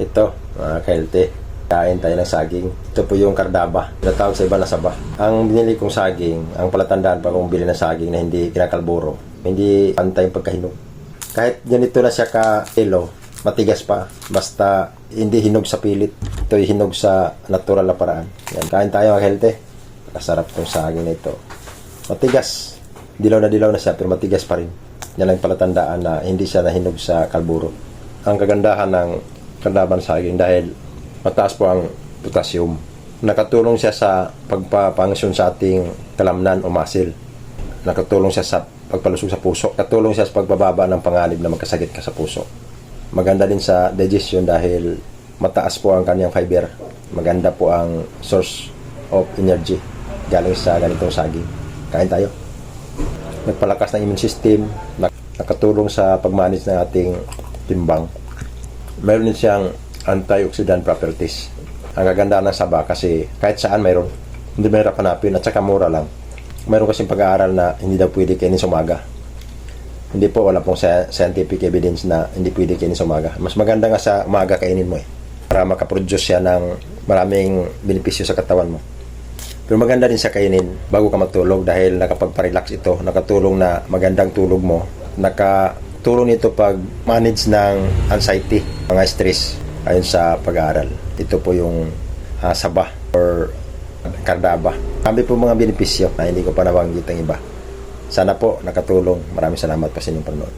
Ito, mga ka-healthy. Kain tayo ng saging. Ito po yung kardaba. Tinatawag sa iba na saba. Ang binili kong saging, ang palatandaan pa kung bili ng saging na hindi kinakalburo. Hindi pantay yung pagkahinog. Kahit ganito na siya ka-kilo, matigas pa. Basta hindi hinog sa pilit. Ito ay hinog sa natural na paraan. Yan, kain tayo mga healthy. Masarap tong saging na ito. Matigas. Dilaw na dilaw na siya pero matigas pa rin. Yan ang palatandaan na hindi siya nahinog sa kalburo. Ang kagandahan ng kandaban saging dahil mataas po ang potassium. Nakatulong siya sa pagpapangsyon sa ating kalamnan o muscle. Nakatulong siya sa pagpalusog sa puso. Katulong siya sa pagbababa ng panganib na magkasakit ka sa puso. Maganda din sa digestion dahil mataas po ang kanyang fiber. Maganda po ang source of energy galing sa ganitong saging. Kain tayo. Nagpalakas ng immune system, nak- nakatulong sa pagmanage ng ating timbang. Meron din siyang antioxidant properties. Ang gaganda ng saba kasi kahit saan mayroon. Hindi mahirap hanapin at saka mura lang. Mayroon kasing pag-aaral na hindi daw pwede kainin sa umaga. Hindi po, wala pong sci- scientific evidence na hindi pwede kainin sa umaga. Mas maganda nga sa umaga kainin mo eh. Para makaproduce siya ng maraming benepisyo sa katawan mo. Pero maganda din sa kainin bago ka matulog dahil nakapagpa-relax ito. Nakatulong na magandang tulog mo. Nakatulong nito pag manage ng anxiety, mga stress ayon sa pag-aaral. Ito po yung ah, saba or kardaba. Kami po mga benepisyo na hindi ko pa nabanggit ang iba. Sana po nakatulong. Maraming salamat pa sa inyong panonood.